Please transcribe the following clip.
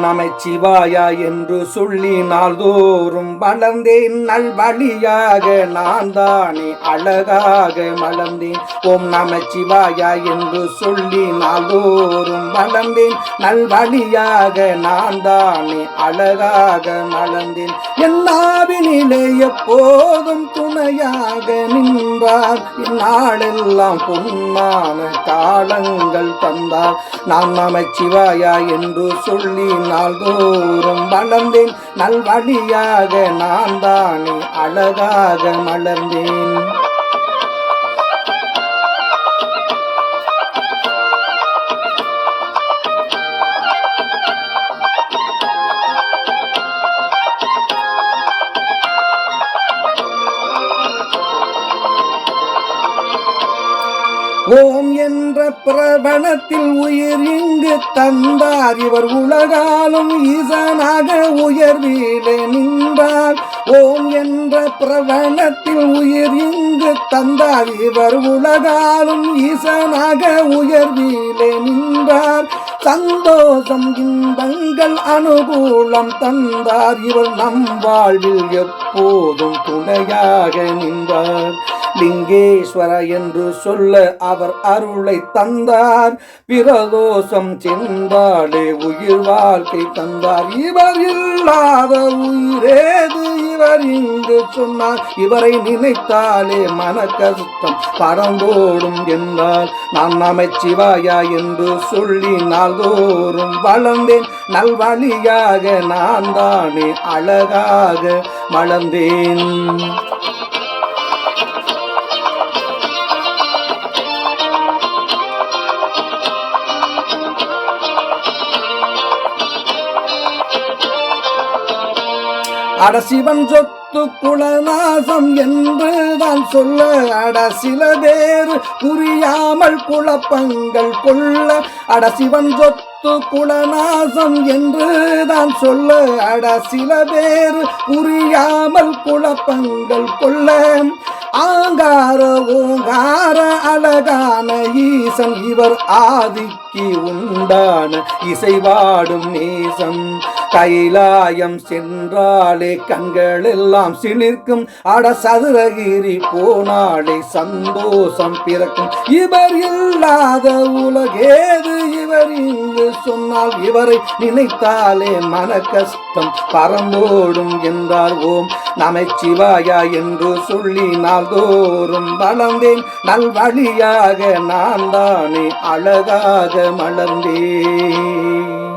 ஓம் நமச்சிவாயா என்று சொல்லி நாள்தோறும் வளர்ந்தேன் நல்வழியாக. நான் தானே அழகாக மலர்ந்தேன். ஓம் நமச்சிவாயா என்று சொல்லி நாள்தோறும் வளர்ந்தேன். நல்வழியாக நான் தானே அழகாக மலர்ந்தேன். எல்லாவினிலே எப்போதும் துணையாக நின்றார். இந்நாளெல்லாம் பொன்னான காலங்கள் தந்தார். நான் நமச்சிவாயா என்று சொல்லி நாள்தோறும் வளர்ந்தேன். நல்வழியாக நான் தானே அழகாக மலர்ந்தேன். ஓம் என்ற பிரபணத்தில் உயிர் இங்கு தந்தார். இவர் உலகாலும் ஈசனாக உயர்வீலே நின்றார். ஓம் என்ற பிரபணத்தில் உயிர் இங்கு தந்தார். இவர் உலகாலும் ஈசனாக உயர்வீலே நின்றார். சந்தோஷம் இன்பங்கள் அனுகூலம் தந்தார். இவர் நம் வாழ்வில் எப்போதும் துணையாக நின்றார். லிங்கேஸ்வர என்று சொல்ல அவர் அருளை தந்தார். பிரதோஷம் சென்றாலே உயிர் வாழ்க்கை தந்தார். இவர் இல்லாத உயிரேது இவர் இங்கு சொன்னார். இவரை நினைத்தாலே மன கஷ்டம் பறந்தோடும் என்றார். நான் நமச்சிவாயா என்று சொல்லி நாள்தோறும் வளர்ந்தேன். நல்வழியாக நான் தானே அழகாக வளர்ந்தேன். அட சிவன் சொத்து குலநாசம் என்று தான் சொல்ல அடசில வேறு புரியாமல் குழப்பங்கள் கொள்ள அட சிவன் சொத்து குலநாசம் என்று தான் சொல்ல அட சில பேர் புரியாமல் குழப்பங்கள் கொள்ள. ஆங்கார ஓங்கார அழகான ஈசன் இவர் ஆதிக்கு உண்டான இசைவாடும் நேசம். கைலாயம் சென்றாலே கண்கள் எல்லாம் சிலிர்க்கும். அட சதுரகிரி போனாலே சந்தோஷம் பிறக்கும். இவர் இல்லாத உலகேது இவர் இங்கு சொன்னால்? இவரை நினைத்தாலே மன கஷ்டம் பறந்தோடும் என்றார் ஓம் நமச்சிவாயா என்று சொல்லி நாள்தோறும் வளர்ந்தேன். நல்வழியாக நான் தானே அழகாக மலர்ந்தேன்.